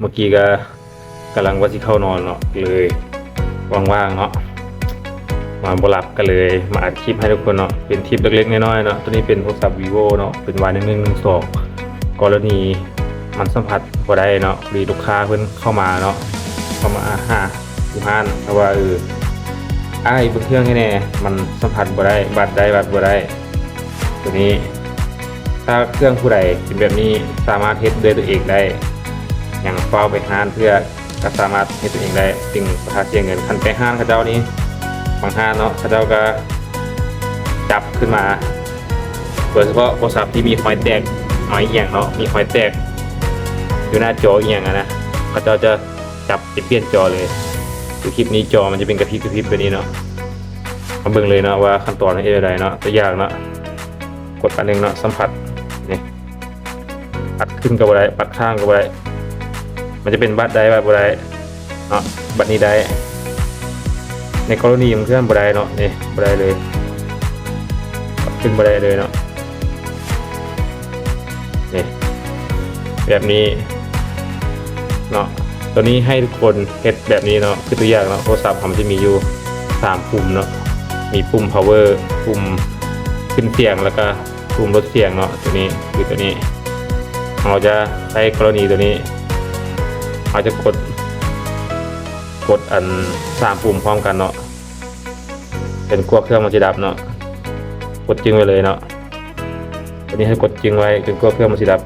เมื่อกี้ก็กำลังว่าสิเข้านอนเนาะเลยว่างๆเนาะมาบหลับก็เลยมาอัดคลิปให้ทุกคนเนาะเป็นทริปเล็กๆน้อยๆเนาะตัวนี้เป็นโทรศัพท์ vivo เนาะเป็นวายหนึ่งหนึ่งหนึ่งสองกรณีมันสัมผัสบ่ได้เนาะพอดีลูกค้าเพิ่นเข้ามาเนาะเข้ามาหาอยู่ห้านเพราะว่าเอออ้บนเครื่องให้แน่มันสัมผัสบ่ได้บัตรได้บัตรบ่ได้ตัวนี้ ถ้าเครื่องผู้ใดเป็นแบบนี้สามารถเฮ็ดด้วยตัวเองได้ อย่างเฝ้าไปห้านเพื่อก็สามารถเฮ็ดตัวเองได้จึงประทาเสียเงินคันไปห้านเขาเจ้านี้บางห้านเนาะเขาเจ้าก็จับขึ้นมาโดยเฉพาะโทรศัพท์ที่มีไฟแตกไม้เอียงเนาะมีไฟแตกอยู่หน้าจอเอียงอะนะเขาเจ้าจะจับไปเปลี่ยนจอเลยคือคลิปนี้จอมันจะเป็นกระพริบกระพริบแบบนี้เนาะมาเบิ่งเลยเนาะว่าขั้นตอนมันเป็นอะไรเนาะตัวอย่างเนาะกดอันหนึงเนาะสัมผัสนี่ปัดขึ้นกับอะไรปัดข้างกับอะไร มันจะเป็นบัตรได้บัตรบได้เนาะบัตรนี้ได้ ในกรณีของเครื่องบ่ได้เนาะนี่บ่ได้เลยขึ้นบ่ได้เลยเนาะนี่แบบนี้เนาะตัวนี้ให้ทุกคนเฮ็ดแบบนี้เนาะคือตัวอย่างเนาะโทรศัพท์ผมจะมีอยู่สามปุ่มเนาะมีปุ่ม power ปุ่มขึ้นเสียงแล้วก็ปุ่มลดเสียงเนาะตัวนี้คือตัวนี้เราจะใช้กรณีตัวนี้ เราจะกด กดอันสามปุ่มพร้อมกันเนาะเป็นกลัวเครื่องมันจะดับเนาะกดจึงไว้เลยเนาะอันนี้ให้กดจึงไว้จนกลัวเครื่องมันจะดับ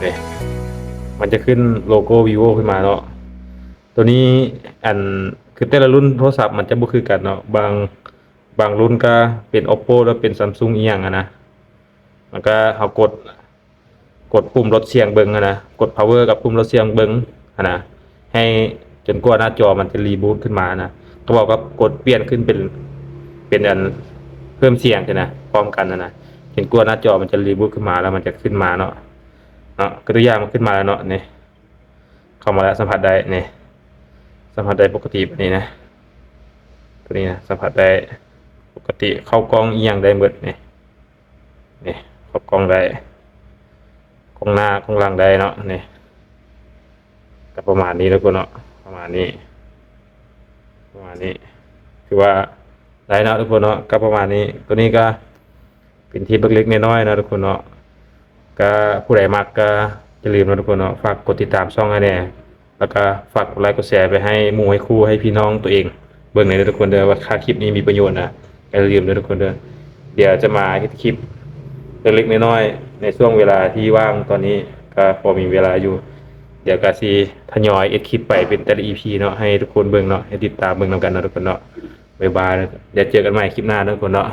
เนี่ยมันจะขึ้นโลโก้ vivo ขึ้นมาเนาะตัวนี้อันคือแต่ละรุ่นโทรศัพท์มันจะบ่คือกันเนาะบางบางรุ่นก็เป็น oppo แล้วเป็น samsung อีหยังอะนะ มันก็เขากดกดปุ่มลดเสียงเบิงอะนะกด power กับปุ่มลดเสียงเบิงอะนะให้จนกว่าหน้าจอมันจะรีบูตขึ้นมานะก็บอกว่ากดเปลี่ยนขึ้นเป็นเป็นอันเพิ่มเสียงใช่นะพร้อมกันนะนะจนกว่าหน้าจอมันจะรีบูตขึ้นมาแล้วมันจะขึ้นมาเนาะเนาะก็ตัวอย่างมันขึ้นมาแล้วเนาะนี่เข้ามาแล้วสัมผัสได้เนี่ยสัมผัสได้ปกติแบบนี้นะตัวนี้นะสัมผัสได้ปกติเข้ากล้องอียงได้หมดนี่นี่ ขอบกล้องได้กล้องหน้ากล้องหลังได้เนาะนี่ก็ประมาณนี้แล้วก็เนาะประมาณนี้ ประมาณนี้ คือว่าได้เนาะทุกคนเนาะก็ประมาณนี้ ตัวนี้ก็เป็นทีเล็กๆน้อยๆนะทุกคนเนาะก็ผู้ใดมักก็อย่าลืมนะทุกคนเนาะฝากกดติดตามช่องให้แน่แล้วก็ฝากกดไลค์กดแชร์ไปให้หมู่ให้คู่ให้พี่น้องตัวเอง เบิ่งในเด้อทุกคนเด้อว่าค่าคลิปนี้มีประโยชน์นะอย่าลืมเด้อทุกคนเด้อเดี๋ยวจะมาคลิป เล็กๆน้อยๆในช่วงเวลาที่ว่างตอนนี้ก็พอมีเวลาอยู่ เดี๋ยวก็สีทยอยเอ็ดคลิปไปเป็นแต่ละอีพีเนาะให้ทุกคนเบิ่งเนาะให้ติดตามเบิ่งนำกันเนาะทุกคนเนาะบ๊ายบายเดี๋ยวเจอกันใหม่คลิปหน้าเนาะทุกคนเนาะ